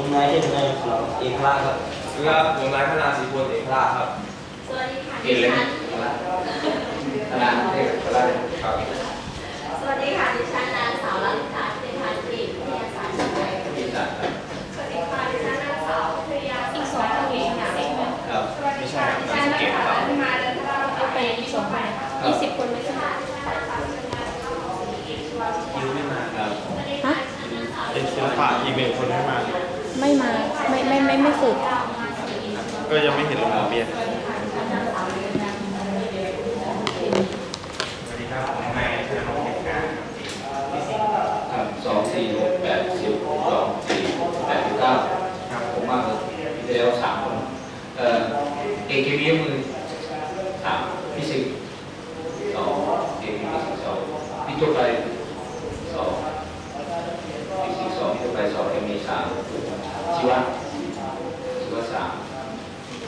ผมนายเทพนายสองเอกราชครับสวัสดีครับผมนายพนาศรีพลเอกราชครับสวัสดีค่ะเกดิณฑ์เล่นฉันคณะเอกคณะครับ สวัสดีค่ะดิฉันนางสาวลักษณะเป็นทางกรีกวิทยาศาสตร์ชั้นไทยอีสานครับสวัสดีค่ะดิฉันนางสาวพิริยาอีกสองคนเองค่ะครับสวัสดีค่ะดิฉันนางสาวพิมาจันทราเอาไปสองพันยี่สิบคนไม่ใช่ไหมคิวไม่มาครับฮะเอกศิลปะอีกหนึ่งคนไม่มาไม่มา ไม่ไม่ไม่ไม่ฝึกก็ยังไม่เห็นลงทะเบียนสวัสดีครับผมนายธนงเหตุการณ์ ครับสองสี่หกแปดสิบสองสี่แปดสิบเก้าครับผมมากเลยที่แล้วสามคนเอ่อเอกเคมีมือสามฟิสิกส์สองเอกฟิสิกส์สองพี่โจไปสองฟิสิกส์สองพี่โจไปสองเอ็มเอสามชีวะชีวะสาม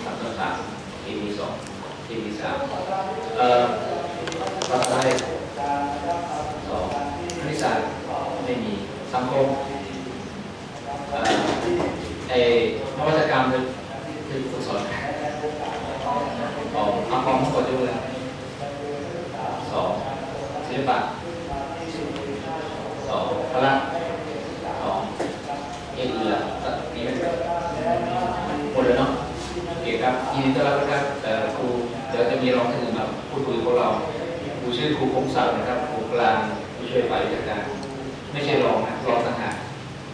สามต่อสามเอ็มเอสองเอ็มเอสามเอ่อภาษาไทยสองคณิตศาสตร์ไม่มีสังคมเอ่อ ไอ้นวัตกรรมคือคือฝึกสอนออกเอาความทั้งหมดด้วสองศิลปะสองพละสองเอกเรือมีไหมหมดเลยเนาะโอเคครับยินดีต้อนรับครับเอ่อครูเดี๋ยวจะมีรองท่านอื่นมาพูดคุยพวกเราครูชื่อครูคงศักดิ์นะครับครูกลางผู้ช่วยฝ่ายวิชาการไม่ใช่รองนะรองต่างหาก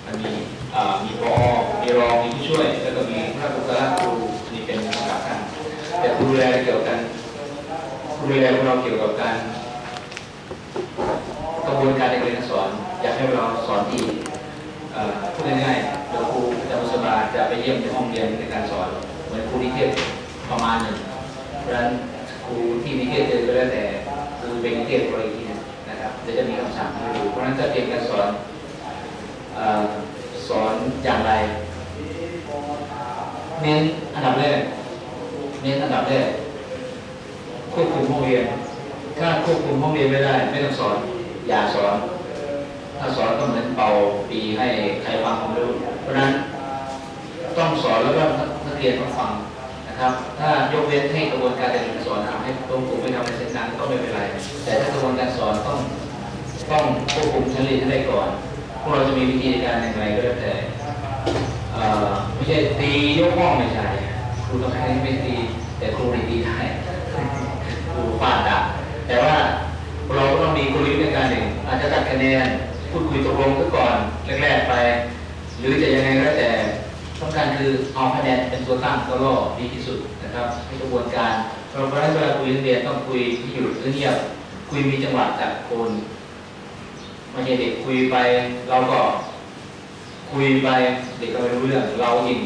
มันมีอ่ามีพอมีรองมีผู้ช่วย แล้วก็มีพระบุคลาครูนี่เป็นสำคัญท่าน แต่ครูดูแลเกี่ยวกันครูดูแลพวกเราเกี่ยวกับการกระบวนการเรียนการสอน อยากให้เราสอนดีพูดง่ายๆเดี๋ยวครูจะมุสบาจะไปเยี่ยมในห้องเรียนในการสอน เหมือนครูนิเทศประมาณหนึ่งเพราะฉะนั้นครูที่นิเทศเจอก็แล้วแต่คือเป็นนิเทศบริทีนนะครับเดี๋ยวจะมีคำสั่งให้ดูเพราะฉะนั้นจะเตรียมการสอนสอนอย่างไร เน้นอันดับแรก น้นอันดับแรกควบคุมห้องเรียน ถ้าควบคุมห้องเรียนไม่ได้ ไม่ต้องสอน อย่าสอน ถ้าสอนก็เหมือนเป่าปีให้ใครฟังผมไม่รู้เพราะนั้นต้องสอนแล้วก็นักเรียนต้องฟังนะครับ ถ้ายกเว้นให้กระบวนการเรียนการสอนทำให้ตรงกลุ่มไม่ทำในเส้นนั้นก็ไม่เป็นไร แต่ถ้ากระบวนการสอนต้องต้องควบคุมชั้นเรียนให้ได้ก่อนพวกเราจะมีวิธีการอย่างไรก็แล้วแต่ไม่ใช่ตียกห้องไม่ใช่ครูต้องให้ไม่ตี แต่ครูไม่ตีได้ครูฟาดดักแต่ว่าเราก็ต้องมีกลยุทธ์ในการหนึ่งอาจจะตัดคะแนนพูดคุยตกลงก่อนแรกๆไป หรือจะยังไงก็แต่ต้องการคือเอาคะแนนเป็นตัวตั้งก็รอดีที่สุดนะครับให้กระบวนการเราเพราะฉะนั้นเวลาคุยเรียนต้องคุยที่อยู่เงียบคุยมีจังหวะจากคนไม่ใช่เด็กคุยไปเราก็คุยไปเด็กก็ไม่รู้เรื่องเราเอง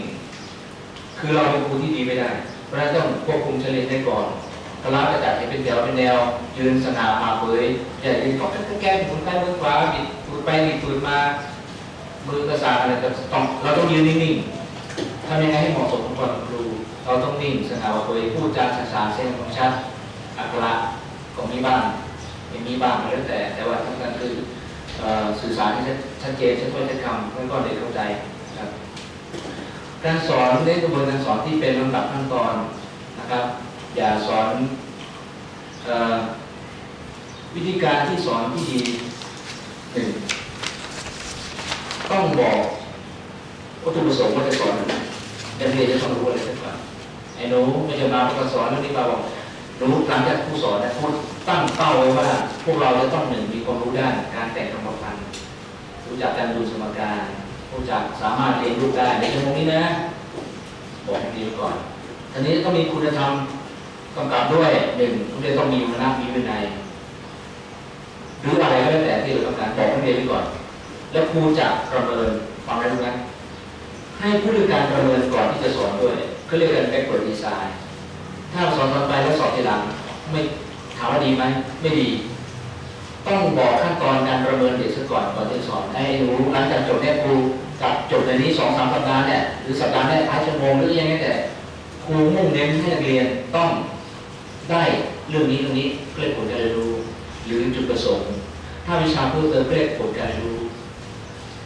คือเราเป็นครูที่ดีไม่ได้ เพราะนั้นต้องควบคุมเฉลี่ยได้ก่อนคณะจะจัดให้เป็นแถวเป็นแนว ยืนสง่าผ่าเผยอย่ายืนก็แก้หมุนไปมือขวาบิดตูดไปบิดตูดมามือกระสาอะไรแต่ต้องเราต้องยืนนิ่งๆทำยังไงให้เหมาะสมกับความครู เราต้องนิ่งสง่าผ่าเผยพูดจาภาษาเส้นของชัดอักระก็มีบ้างไม่มีบ้างแล้วแต่แต่ว่าสำคัญคือสื่อสารให้ชัดเจนชัดถ้อยชัดคำแล้วก็เด็กเข้าใจ การสอนเน้นกระบวนการสอนที่เป็นลำดับขั้นตอนนะครับ อย่าสอนอวิธีการที่สอนที่ดีหนึ่งต้องบอกวัตถุประสงค์ว่าจะสอนอะไรนักเรียนจะต้องรู้อะไรสักอย่างไอ้หนูไม่จะมาประสอนเรื่องนี้มาบอกหนูหลังจากครูสอนนะครูตั้งเป้าไว้ว่า พวกเราจะต้องหนึ่งมีความรู้ด้านการแต่งคำประพันธ์รู้จักการดูสมการ รู้จักสามารถเรียนรู้ได้ในชั่วโมงนี้นะบอกดีก่อนทีนี้ต้องมีคุณธรรมกำกับด้วยหนึ่งทุกเรียนต้องมีมรณะมีวินัยหรืออะไรก็แล้วแต่ที่เราต้องการบอกให้เรียนไว้ก่อน แล้วครูจะประเมินฟังได้รู้ไหมให้ผู้ดูการประเมินก่อนที่จะสอนด้วยเขาเรียกกัน backward design ถ้าเราสอนตอนไปแล้วสอบทีหลัง ไม่ถามว่าดีไหมไม่ดี ต้องบอกขั้นตอนการประเมินเด็กซะก่อนก่อนจะสอนให้รู้หลังจากจบเนี่ยครูกับจบในนี้สองสามสัปดาห์เนี่ยหรือสัปดาห์แรกท้ายชั่วโมงหรือยังไงแต่ครูมุ่งเน้นให้นักเรียนต้องได้เรื่องนี้เรื่องนี้เรียกผลการเรียนรู้ หรือจุดประสงค์ ถ้าวิชาเพิ่มเติมเรียกผลการเรียนรู้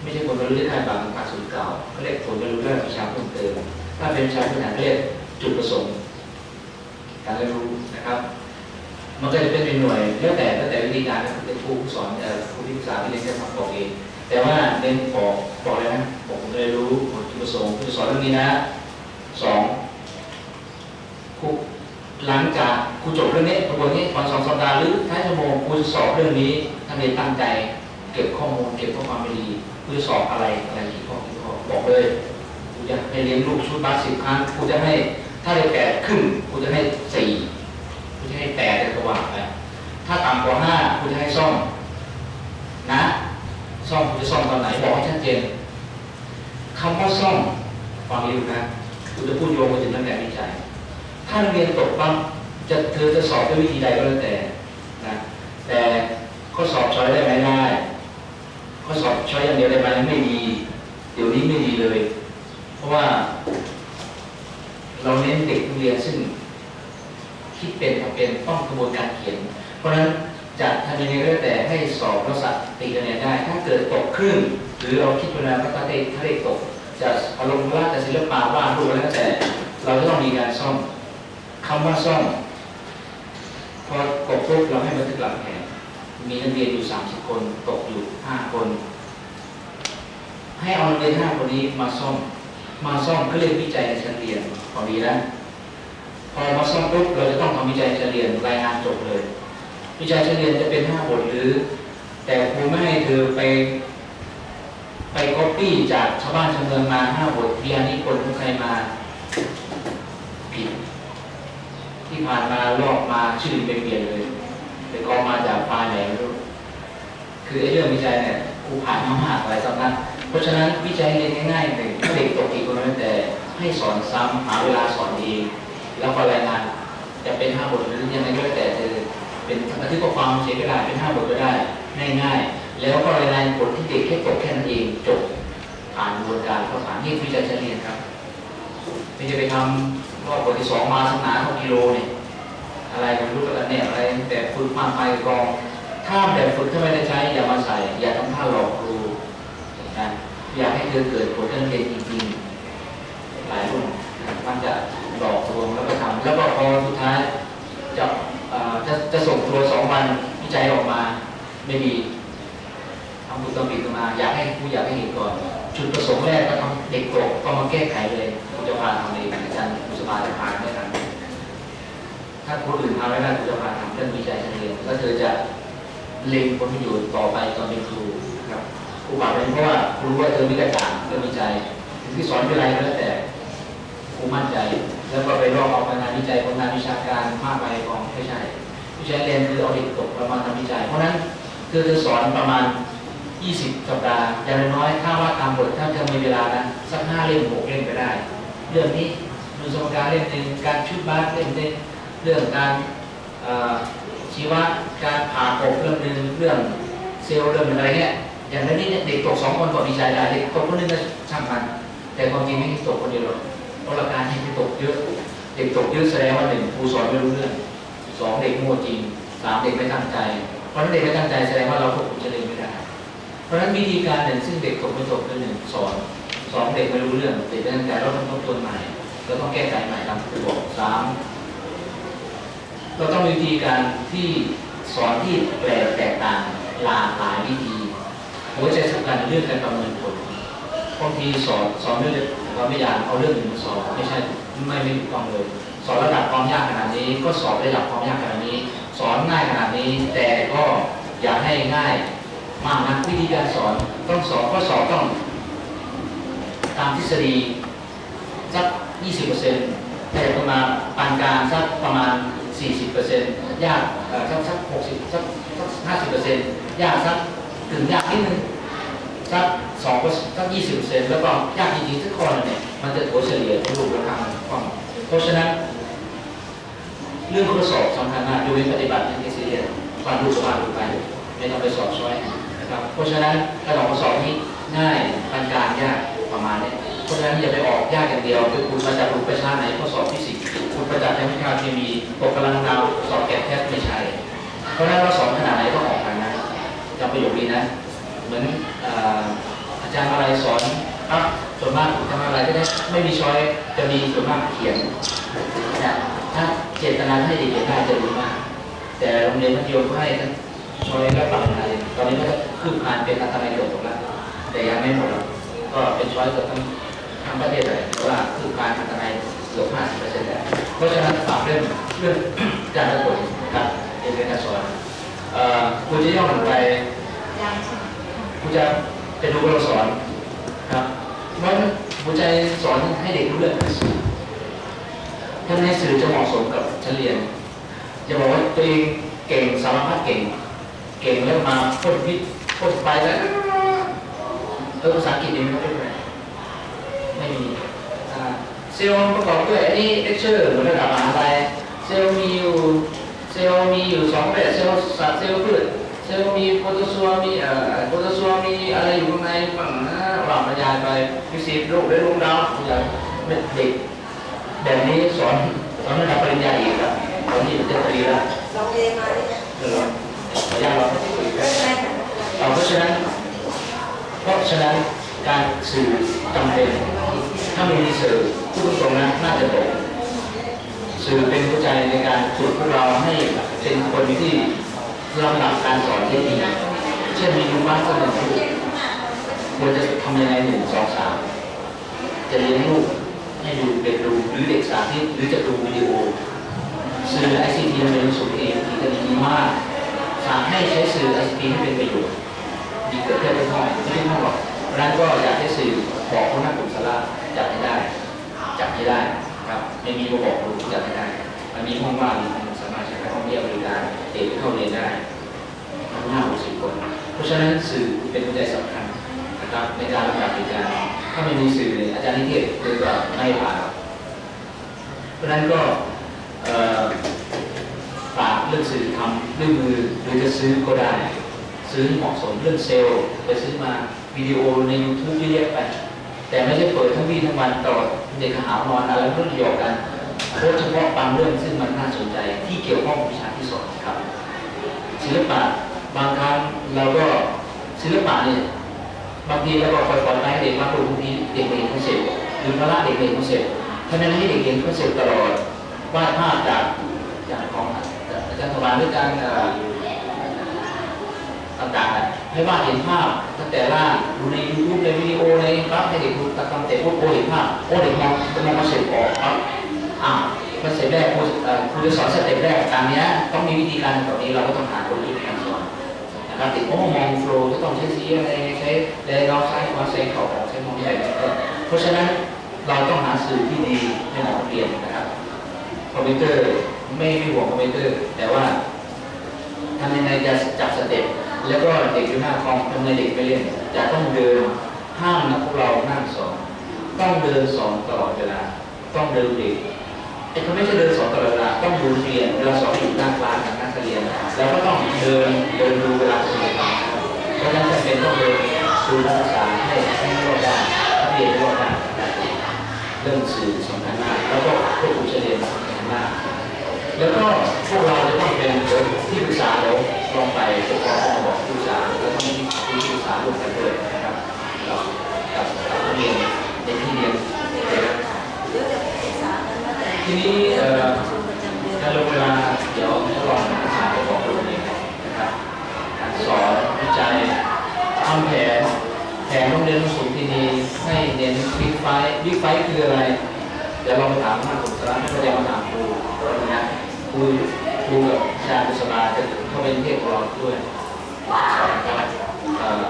ไม่ใช่ผลการเรียนรู้ที่คาดหวังภาคสูตรเก่าเรียกผลการเรียนรู้ด้วิชาเพิ่มเติม ถ้าเป็นวิชาพื้นฐานเรียกจุดประสงค์ การเรียนรู้นะครับ มันก็จะเป็นเป็นหน่วยแล้วแต่แล้วแต่วิธีการเป็นครูผู้สอนเอ่อครูที่ปรึกษาที่เรียนแค่บอกเองแต่ว่าเน้นบอกบอกเลยนะผมเลยรู้ผลจุดประสงค์ผู้สอนเรื่องนี้นะสองครูหลังจากครูจบเรื่องนี้กระบวนนี้วันสองสัปดาห์หรือท้ายชั่วโมงครูจะสอบเรื่องนี้ถ้าเรียนตั้งใจเก็บข้อมูลเก็บข้อความไม่ดีครูสอบอะไรอะไรกี่ข้อกี่ข้อบอกเลยครูจะให้เรียนลูกชุดบาสสิบครั้งครูจะให้ถ้าได้แปดขึ้นครูจะให้สี่ คุณจะให้แปดแต่ตัวางไป ถ้าต่ำกว่าห้าคุณจะให้ซ่อมนะ ซ่อมคุณจะซ่อมตอนไหนบอกให้ชัดเจนคำว่าซ่อมฟังดีนะคุณจะพูดโยงไปถึงตั้งแต่วิจัย ถ้านักเรียนตกปั๊บจะเธอจะสอบด้วยวิธีใดก็แล้วแต่นะแต่ข้อสอบช้อยได้ไหมได้ข้อสอบช้อยอย่างเดียวได้ไหมไม่ดี เดี๋ยวนี้ไม่ดีเลย เพราะว่า เราเน้นเด็กนักเรียนซึ่ง คิดเป็นทำเป็นต้องกระบวนการเขียน เพราะฉะนั้นจะทำยังไงก็แล้วแต่ให้สอบแล้วสัตติคะแนนได้ ถ้าเกิดตกครึ่ง หรือเราคิดเวลาว่าถ้าได้ถ้าได้ตก จะอารมณ์ว่าจะศิลปะวาดรูปอะไรก็แล้วแต่ เราจะต้องมีการซ่อมคำว่าซ่อมพอตกปุ๊บเราให้บันทึกหลังแผนมีนักเรียนอยู่30คนตกอยู่5คน ให้เอานักเรียน5คนนี้มาซ่อมมาซ่อมก็เรียนวิจัยในชั้นเรียนพอดีนะ พอมาซ่อมปุ๊บเราจะต้องทำวิจัยเฉลี่ยรายงานจบเลย วิจัยเฉลี่ยจะเป็นห้าบทหรือ แต่ครูไม่ให้เธอไป ไปก๊อปปี้จากชาวบ้านชาวเมืองมาห้าบทเรียนนี้คนของใครมาผิด ที่ผ่านมาลอกมาชื่อไปเปลี่ยนเลยไปกอมาจากไฟล์ไหนไม่รู้คือไอ้เรื่องวิจัยเนี่ยครูผ่านมามากหลายสำนักเพราะฉะนั้นวิจัยเรียนง่ายๆหนึ่งเด็กตกกี่คนแล้วแต่ให้สอนซ้ำหาเวลาสอนเอง แล้วก็รายงานจะเป็นห้าบทหรือยังไงก็แล้วแต่เธอเป็นบันทึกข้อความเฉยก็ได้เป็นห้าบทก็ได้ง่ายๆ แล้วก็รายงานผลที่เด็กแค่ตกแค่นั้นเองจบผ่านกระบวนการข้อสามนี่คือวิจัยเฉลี่ยครับไม่จะไปทำรอบบทที่สองมาสนาเท่ากิโลเนี่ยอะไรไม่รู้กันเนี่ยอะไรแต่ฝึกมากไปกอง ถ้าแบบฝึกถ้าไม่ได้ใช้อย่ามาใส่ อย่าทำท่าหลอกครูนะอยากให้เธอเกิดผลการเรียนจริงๆหลายรุ่นมันจะ หลอกลวงแล้วก็ทำแล้วก็พอสุดท้ายจะจะจะส่งตัวสองวันวิจัยออกมาไม่ดีทำบุญตำปิดออกมา อยากให้ผู้อยากให้เห็นก่อนจุดประสงค์แรกก็ทำเด็กตกก็มาแก้ไขเลยครูจะพาทำเองอาจารย์ครูสภาจะพาไม่ทันถ้าคนอื่นทำไม่ได้ครูจะพาทำเรื่องวิจัยเฉลี่ยแล้วเธอจะเล็งผลประโยชน์ต่อไปตอนเป็นครูครับครูฝาเป็นเพราะว่าครูรู้ว่าเธอมีกระจ่างเรื่องวิจัยที่สอนวิไลก็แล้วแต่ครูมั่นใจ แล้วก็ไปลอกเอาผลงานวิจัยผลงานวิชาการมากไปกองไม่ใช่วิจัยเรียนคือเอาเด็กตกประมาณทำวิจัย เพราะนั้นคือสอนประมาณ 20 สัปดาห์อย่างน้อยถ้าว่าตามบทถ้าเธอมีเวลานะสักห้าเล่มหกเล่มก็ได้ เรื่องนี้ดูสมการเล่มหนึ่งการชุดบาสเล่มหนึ่งเรื่องการชีวะการผ่าอกเรื่องหนึ่งเรื่องเซลล์เรื่องอะไรเงี้ยอย่างนี้เนี่เด็กตกสองคนก็วิจัยได้เด็กตกคนนึงก็ช่างมันแต่ความจริงไม่ตกคนเดียวหรอก เพราะหลักการที่ตกเยอะ เด็กตกเยอะแสดงว่าหนึ่งครูสอนไม่รู้เรื่องสองเด็กมั่วจริงสามเด็กไม่ตั้งใจ เพราะถ้าเด็กไม่ตั้งใจแสดงว่าเราควบคุมเฉลี่ยไม่ได้ เพราะฉะนั้นวิธีการหนึ่งซึ่งเด็กตกไม่ตกคือหนึ่งสอนสอนเด็กไม่รู้เรื่องเด็กไม่ตั้งใจเราต้องทบทวนใหม่เราต้องแก้ไขใหม่ตามที่ครูบอกสามเราต้องมีวิธีการที่สอนที่แปลกแตกต่างหลากหลายวิธีหัวใจสำคัญเรื่องการประเมินผลบางทีสอนสอนไม่เลย เราไม่อยากเอาเรื่องหนึ่งมาสอนไม่ใช่ไม่ไม่ถูกต้องเลยสอนระดับความยากขนาดนี้ ก็สอนระดับความยากขนาดนี้ สอนง่ายขนาดนี้ แต่ก็อย่าให้ง่ายมากนะวิธีการสอนต้องสอนข้อสอบต้อง ตามทฤษฎีสัก 20%แต่ประมาณปานกลางสักประมาณ 40%ยากอ่อสักสัก60สักสัก50%ยากสักถึงยากนิดนึง สัก2สัก20%แล้วก็ยากจริงๆสักข้อหนึงเนี่ยมันจะถัวเฉลี่ยทั้งรูปและทางความเพราะฉะนั้น เรื่องข้อสอบสำคัญมากยกเว้นปฏิบัติที่ซีเรียสวาดรูปก็วาดรูปไปไม่ต้องไปสอบช้อยนะครับ เพราะฉะนั้นถ้าออกข้อสอบนี้ง่ายปานกลางยากประมาณนี้เพราะฉะนั้นอย่าไปออกยากอย่างเดียวคือคุณมาจากรูปประชาไหนข้อสอบฟิสิกส์คุณประจักษ์ในวิชาเคมีตกกำลังดาวสอบแกะแทบไม่ใช่เพราะฉะนั้นเราสอนขนาดไหนต้อออกทางนั้นจำประโยคนี้นะ เหมือนอาจารย์อะไรสอนครับส่วนมากทำอะไรก็ได้ไม่มีช้อยจะมีส่วนมากเขียนนะถ้าเจตนาให้ดีเด็กๆได้จะดีมาก แต่โรงเรียนมัธยมก็ให้ทั้อยและปรับอะไรตอนนี้ก็คืบคลานเป็นอัตราเกือบหมดแล้วแต่ยังไม่หมดกก็เป็นช้อยเกือบทั้งทั้งประเทศเลยเพราะว่าคืบคลานอัตราเกือบ50เปอร์เซ็นต์แล้วเพราะฉะนั้นฝากเรื่องเรื่องการระกวดนะครับเรียนการสอนเอ่อคุณจะย่อลงไป คุณจะจะดูว่าเราสอนครับเพราะฉะนั้นหัวใจสอนให้เด็กรู้เรื่องถ้าในสื่อจะเหมาะสมกับชั้นเรียนอย่าบอกว่าตัวเองเก่งสารพัดเก่ง เก่งแล้วมาพ่นพิษพ่นไฟแล้วเออภาษาอังกฤษนี่ไม่ได้ไหมไม่มีเซลล์ประกอบด้วยอันนี้เลคเชอร์ระดับมหาลัยเซลล์มีอยู่เซลล์มีอยู่สองแบบเซลล์สัตว์เซลล์พืช เซลล์มีโปรโตซัวมีเอ่อโปรโตซัวมีอะไรอยู่ข้างในบ้างนะหลังบรรยายไปฟิสิกส์โลกและดวงดาวอย่างเด็กแบบนี้สอนสอนระดับปริญญาเอกครับตอนนี้เป็นเจ้าตรีแล้วลองเรียนมาเนี่ยเดี๋ยวเราขออนุญาตเราไม่คุยกันแรกเอาเพราะฉะนั้น เพราะฉะนั้นการสื่อจำเป็นถ้าไม่มีสื่อพูดตรงๆนะน่าจะตกสื่อเป็นหัวใจในการฝึกพวกเราให้เป็นคนที่ ลำดับการสอนได้ดีเช่นมีดูบ้านก็หนึ่งคู่ควรจะทำยังไงหนึ่งสองสามจะเลี้ยงลูกให้ดูเด็กดูหรือเด็กสาธิตหรือจะดูวิดีโอสื่อไอซีทีมันเป็นสูตรเองที่จะดีมากสั่งให้ใช้สื่อไอซีทีให้เป็นประโยชน์ดีเกิดขึ้นไม่ท่องไม่ได้ท่องหรอกเพราะนั้นก็อยากให้สื่อบอกคนนักกลุ่มสาระจับให้ได้ จับให้ได้ครับไม่มีก็บอกครูจับให้ได้ มันมีห้องว่าง การเข้าเรียนได้ห้าหกสิบคน เพราะฉะนั้นสื่อเป็นปัจจัยสำคัญนะครับในการระดับเหตุการณ์ถ้าไม่มีสื่อเนี่ยอาจารย์นิเทศคือก็ไม่ผ่านเพราะฉะนั้นก็ฝากเรื่องสื่อทำด้วยมือหรือจะซื้อก็ได้ ซื้อเหมาะสมเรื่องเซลล์ไปซื้อมาวิดีโอใน YouTube เยอะแยะไป แต่ไม่ใช่เปิดทั้งวี่ทั้งวันตลอดเด็กหาวนอนอะไรเรื่องเดียวกันโค้ชเฉพาะบางเรื่องซึ่งมันน่าสนใจที่เกี่ยวข้องกับวิชาที่ ลปะ บางครั้งเราก็ศิลปะเนี่ยบางทีเราก็คอยปล่อยให้เด็กมากกว่าบางทีเด็กไม่เห็นคอนเซ็ปต์หรือพระเด็กเห็นคอนเซ็ปต์เพราะนั้นให้เด็กเห็นคอนเซ็ปต์ตลอดวาดภาพจากจากของอาจารย์ธวารหรือการเอ่อต่างๆให้วาดเห็นภาพตั้งแต่ล่าดูในยูทูบในวิดีโอในครับให้เด็กดูตะกำเตะพวกโอเห็นภาพโอเด็กมองจะมองคอนเซ็ปต์ออกครับอ่าคอนเซ็ปต์แรกครูเอ่อครูจะสอนสเต็ปแรกตามนี้ต้องมีวิธีการแบบนี้เราก็ต้องหาคน นะครับติดโอ้มองโฟล์จะต้องใช้สีอะไรใช้แรงเราซ้ายขวาใช้เข่าออกใช้มองใหญ่เพราะฉะนั้นเราต้องหาสื่อที่ดีให้หมอเรียนนะครับคอมพิวเตอร์ไม่ไม่ห่วงคอมพิวเตอร์ แต่ว่าทำยังไงจะจับสเต็ปแล้วก็เด็กอยู่หน้าคอมทำไงเด็กไปเล่นจะต้องเดินห้ามนะพวกเรานั่งสอนต้องเดินสอนตลอดเวลาต้องเดินเด็ก เขาไม่ใช่เดินสอนตลอดเวลาต้องดูเรียนเวลาสอนอยู่หน้าคลาสกับนักเรียน แล้วก็ต้องเดินเดินดูเวลาเรียนเพราะฉะนั้นจำเป็นต้องเดินดูนักศึกษาให้ให้รอบด้านนักเรียนรอบด้านเรื่องสื่อสำคัญมากแล้วก็ควบคุมเฉลี่ยสำคัญมากแล้วก็พวกเราจะต้องเป็นที่ปรึกษาแล้วลองไปปกครองต้อบอกที่ปรึกษาแล้วต้องมีที่ปรึกษาร่วมกันนี้เอ่อการลงเวลาเดี๋ยวทดลองหาของตัวเองนะครับการสอนวิจัยทำแผนแผนโรงเรียนสูงที่ดีให้เน้นวิกไฟวิกไฟคืออะไรเดี๋ยวเราไปถามทานผมสาระไม่ได้มาถามครูนะครูครูกับอาจารย์บุษบาจะเข้าไปเทศของเราด้วยสอนนะครับเอ่อ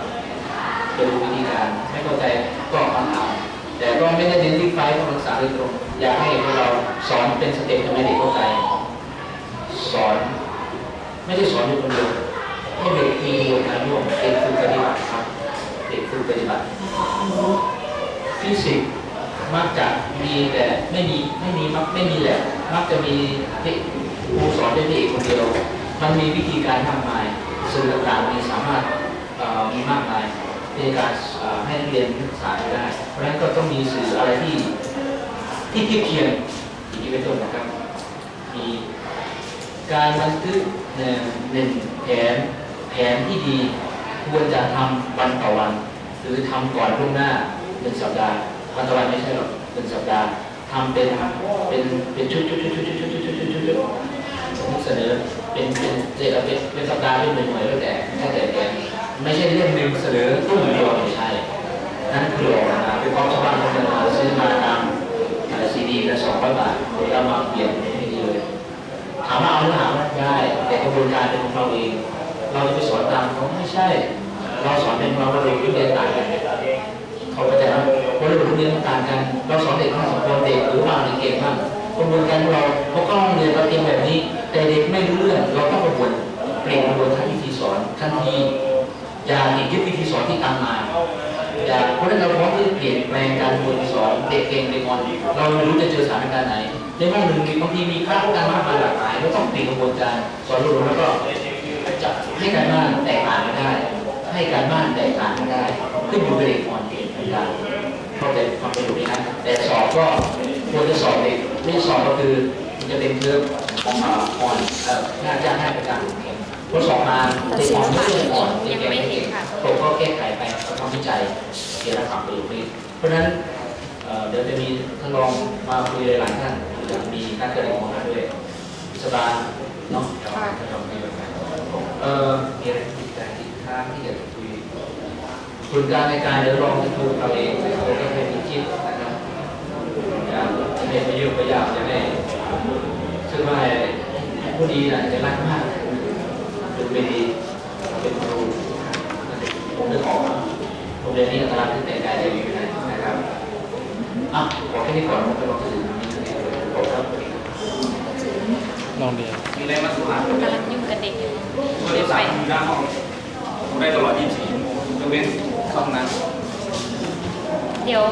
จะรู้วิธีการไม่เข้าใจก็มาถามแต่ก็ไม่ได้เน้นที่ไฟล์ของนักศึกษาโดยตรง อยากให้พวกเราสอนเป็นสเต็ปทำไมเด็กเข้าใจ สอน ไม่ได้สอนอยู่คนเดียวให้เด็กมีกระบวนการร่วมเด็กฝึกปฏิบัติครับ เด็กฝึกปฏิบัติฟิสิกส์มักจะมีแต่ไม่มีไม่มีมักไม่มีแหละมักจะมีที่ครูสอนได้ที่เอกคนเดียว มันมีวิธีการมากมายสื่อต่างๆมีสามารถมีมากมายในการให้เรียนศึกษาได้ เพราะฉะนั้นก็ต้องมีสื่ออะไรที่ ที่เทียบเคียงอย่างนี้เป็นต้นนะครับ มีการบันทึกหนึ่งหนึ่งแผนแผนที่ดีควรจะทำวันต่อวัน หรือทำก่อนล่วงหน้าหนึ่งสัปดาห์วันต่อวันไม่ใช่หรอกหนึ่งสัปดาห์ทำเป็นเป็นเป็นชุดชุดชุดชุดชุดชุดชุดชุดชุดชุดผมเสนอเป็นเป็นเจ็ดเป็นเป็นสัปดาห์เป็นหน่วยหน่วยแล้วแต่แล้วแต่แต่ไม่ใช่เรื่องหนึ่งเสนอตุ้เดียวไม่ใช่นั่นคือหลอกนะเป็นความชาวบ้าน สอนเด็กเก่งเด็กอ่อนเราไม่รู้จะเจอสถานการณ์ไหน ในห้องหนึ่งมีบางทีมีคลาสการมากมายหลากหลายเราต้องเปลี่ยนกระบวนการสอนรวมแล้วก็จะให้การบ้านแตกต่างกันได้ ให้การบ้านแตกต่างกันได้ ขึ้นอยู่กับเด็กอ่อนเองเหมือนกันเข้าใจความเป็นอยู่นี้นะแต่สอบก็ควรจะสอบเด็กไม่สอบก็คือมันจะเป็นเรื่องของอ่าอ่อนเอ่อน่าจะให้ประการพอสอบมาเด็กอ่อนไม่ใช่อ่อนเด็กแก่ไม่เก่งผมก็แก้ไขไปทำวิจัยเกี่ยวกับประโยชน์นี้เพราะฉะนั้น เดี๋ยวจะมีท่านรองมาคุยหลายท่านเดี๋ยวมีท่านกระดิ่งมาด้วยสบายเนาะเออมีอะไรอีกแต่อีกท่านที่อยากจะคุยส่วนการในการเดี๋ยวลองจะดูเราเองเราก็ให้มีคิดนะครับอย่าจะให้ไม่ยุ่งไม่ยากจะให้ซึ่งว่าผู้ดีน่ะจะรักมากดูเป็นดีเป็นครูผมนึกออกโรงเรียนนี้อัตลักษณ์ที่แต่งกายจะอยู่ไหน อะขอแค่นี้ก่อนผมจะลองสื่อนี้ขอบครับลองเรียนมีอะไรมาสุภาพกำลังยุ่งกับเด็กอยู่โทรศัพท์อยู่หน้าห้องผมได้ตลอด 24ชั่วโมงยกเว้นเข้าห้องน้ำเดี๋ยว